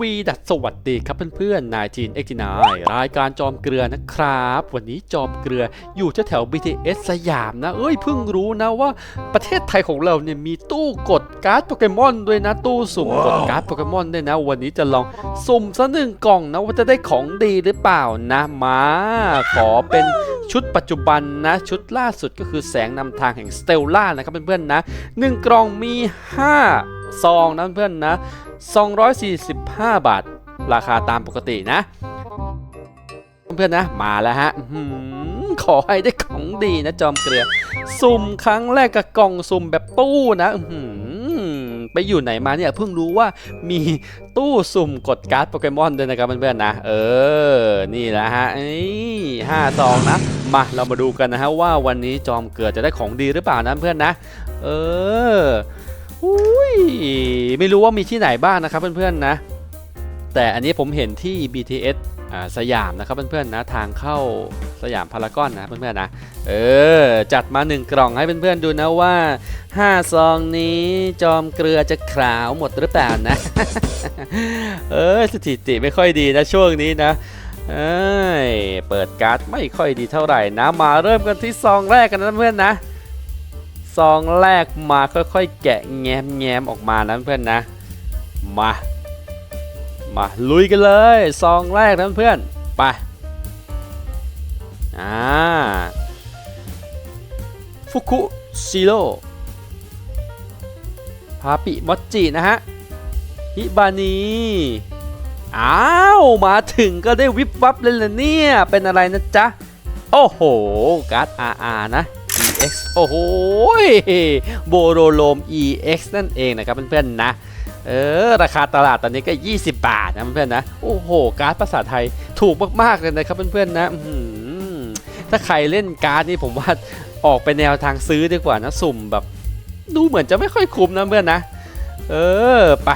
วีดัสสวัสดีครับเพื่อนๆนายจีนเอ็กซ์นรายการจอมเกลือนะครับ วันนี้จอมเกลืออยู่แถว BTS สยามนะ เอ้ยเพิ่งรู้นะว่าประเทศไทยของเราเนี่ยมีตู้กดการ์ดโปเกมอนด้วยนะ ตู้สุ่มกดการ์ดโปเกมอนด้วยนะ วันนี้จะลองสุ่มสักหนึ่งกล่องนะว่าจะได้ของดีหรือเปล่านะมาขอเป็นชุดปัจจุบันนะ ชุดล่าสุดก็คือแสงนำทางแห่งสเตลล่านะครับเพื่อนๆนะหนึ่งกล่องมี 5 ซองนะเพื่อนๆนะ 245 บาท ราคาตามปกตินะ เพื่อนๆนะมาแล้วฮะขอให้ได้ของดีนะจอมเกลือ สุ่มครั้งแรกกับกล่องสุ่มแบบตู้นะไปอยู่ไหนมาเนี่ยเพิ่งรู้ว่ามีตู้สุ่มกดการ์ดโปเกมอนด้วยนะครับเพื่อนๆนะ เออ นี่แหละฮะเอ้ห้าซองนะ มาเรามาดูกันนะฮะว่าวันนี้จอมเกลือจะได้ของดีหรือเปล่านะเพื่อนนะ เออ อุ้ยไม่รู้ว่ามีที่ไหนบ้างนะครับเพื่อนๆนะ แต่อันนี้ผมเห็นที่ BTS อ่าสยามนะครับเพื่อนๆนะทางเข้าสยามพารากอนนะเพื่อนๆนะเออจัดมาหนึ่งกล่องให้เพื่อนๆดูนะว่า5ซองนี้จอมเกลือจะขาวหมดหรือเปล่านะ เออสถิติไม่ค่อยดีนะช่วงนี้นะเอ้ยเปิดการ์ดไม่ค่อยดีเท่าไหร่นะ มาเริ่มกันที่ซองแรกกันนะเพื่อนๆนะ ซองแรกมาค่อยๆ แกะแง้มแง้มออกมานะเพื่อนนะ มา มาลุยกันเลย ซองแรกนะเพื่อนไปอ่าฟุกุซิโร่พาปิมอจินะฮะฮิบานีอ้าวมาถึงก็ได้วิบวับเลยล่ะเนี่ย เป็นอะไรนะจ๊ะ โอ้โห การ์ด RR นะ EX โอ้โหโบโรโลม EX นั่นเองนะครับเพื่อนๆนะเออราคาตลาดตอนนี้ก็ 20 บาทนะเพื่อนๆนะโอ้โห การ์ดภาษาไทยถูกมากๆเลยนะครับเพื่อนๆนะอื้อหือถ้าใครเล่นการ์ดนี่ผมว่าออกไปแนวทางซื้อดีกว่านะสุ่มแบบ ดูเหมือนจะไม่ค่อยคุ้มนะเพื่อนนะ เออไป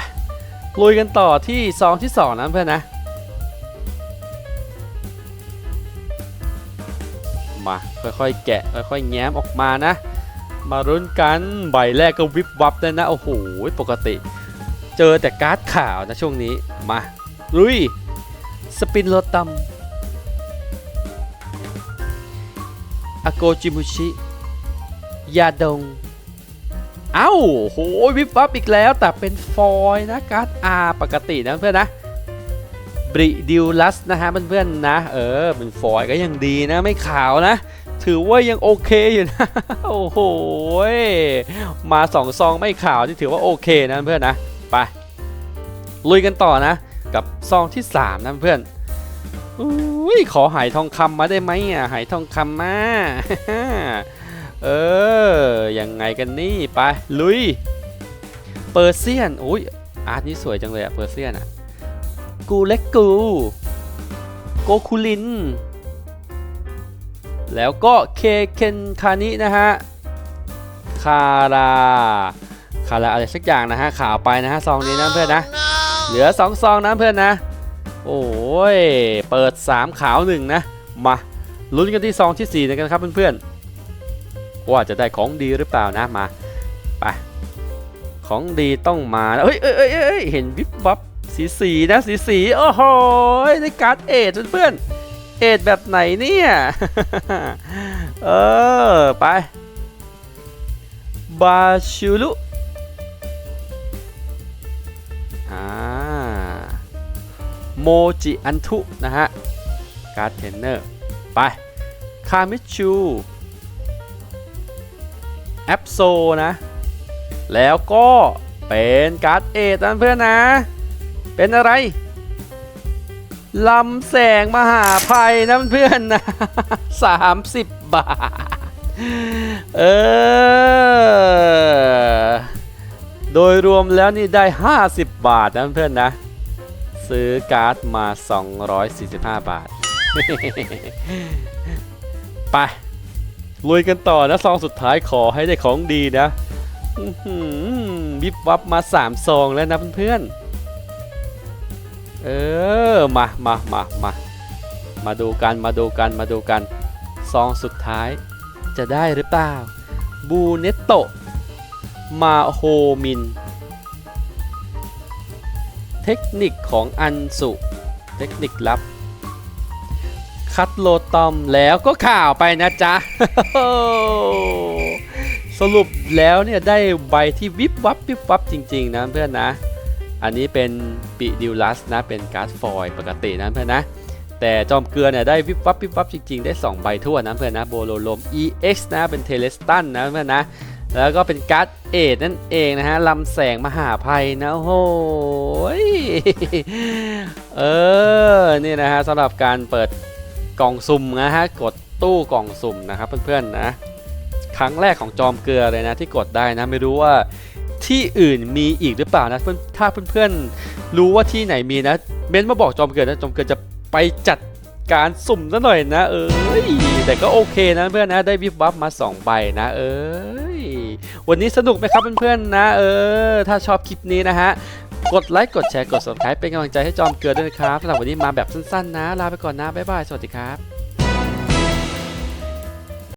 ลุยกันต่อที่ซองที่ 2นะเพื่อนนะ มา ค่อยๆ แกะ ค่อยๆ แง้มออกมานะ มารุ้นกัน ใบแรกก็วิบวับเลยนะ โอ้โห ปกติ เจอแต่การ์ดขาวนะช่วงนี้ มา ลุย สปินโรตัมอาโกจิมุชิ ยาดง เอ้าโหวิบวับอีกแล้ว แต่เป็นฟอยนะการ์ด R ปกตินะเพื่อนนะ บริดิวลัสนะฮะเพื่อนๆนะ เออเป็นฟอยก็ยังดีนะไม่ขาวนะ ถือว่ายังโอเคอยู่นะ โอ้โห มาสองซองไม่ขาวที่ถือว่าโอเคนะเพื่อนนะ ไป ลุยกันต่อนะ กับซองที่3นะเพื่อนอุ้ยขอหายทองคำมาได้ไหมอะหายทองคำมาเออยังไงกันนี่ไปลุย เปอร์เซียนอุ้ยอาร์ตนี้สวยจังเลยอะเปอร์เซียนอะ กูเล็กกู โกคูลิน แล้วก็เคเคนคานินะฮะ คาราคาราอะไรสักอย่างนะฮะขาวไปนะฮะซองนี้นะเพื่อนนะ เหลือ2ซองนะเพื่อนนะ โอ้ย เปิด 3 ขาวหนึ่งนะ มาลุ้นกันที่ซองที่4กันครับเพื่อนๆ ว่าจะได้ของดีหรือเปล่านะมา ไป ของดีต้องมาแล้วเฮ้ยเอ้ยเอ้ยเอ้ยเห็นวิบวับ สีสีนะสีสีโอ้โหได้การ์ดเอทเพื่อนเอทแบบไหนเนี่ยเออไปบาชูลุอ่าโมจิอันทุนะฮะการ์ดเทรนเนอร์ไปคามิชูแอปโซนะ แล้วก็เป็นการ์ดเอทนะเพื่อนนะ เป็นอะไรลำแสงมหาภัยนะเพื่อนนะ30บบาท เออ โดยรวมแล้วนี่ได้ 50 บาทนะเพื่อนนะ ซื้อการ์ดมา 245 บาท ไป ลุยกันต่อนะ ซองสุดท้ายขอให้ได้ของดีนะอื้อหือวิบวับมา 3 ซองแล้วนะเพื่อนๆ เออ มามามามา มาดูกัน มาดูกัน มาดูกัน ซองสุดท้ายจะได้หรือเปล่า บูเนตโต มาโฮมิน เทคนิคของอันสุ เทคนิคลับ คัดโลตอมแล้วก็ข่าวไปนะจ๊ะ สรุปแล้วเนี่ยได้ใบที่วิบวับวิบวับจริง ๆ นะเพื่อนนะ อันนี้เป็นปิดิวลัสนะเป็นก๊าร์ดฟอยล์ปกตินะเพื่อนนะ แต่จอมเกลือเนี่ยได้วิบวับวิบวับจริงๆ ได้ 2 ใบทั่วนะเพื่อนนะโบโลลม EX นะเป็นเทเลสตันนะเพื่อนนะ แล้วก็เป็นก๊าร์ดเอดนั่นเองนะฮะลำแสงมหาภัยนะโอ้โหยเออนี่นะฮะสำหรับการเปิดกล่องสุ่มนะฮะกดตู้กล่องสุ่มนะครับเพื่อนๆนะครั้งแรกของจอมเกลือเลยนะที่กดได้นะไม่รู้ว่า ที่อื่นมีอีกหรือเปล่านะเพื่อนถ้าเพื่อนๆรู้ว่าที่ไหนมีนะเม้นมาบอกจอมเกลือนะจอมเกลือจะไปจัดการสุ่มซะหน่อยนะเอ้ยแต่ก็โอเคนะเพื่อนนะได้วิบวับมาสองใบนะ เอ้ยวันนี้สนุกไหมครับเพื่อนๆนะ เออ ถ้าชอบคลิปนี้นะฮะกดไลค์กดแชร์กด subscribe เป็นกำลังใจให้จอมเกลือด้วยนะครับสำหรับวันนี้มาแบบสั้นๆนะ ลาไปก่อนนะ บ๊ายบาย สวัสดีครับ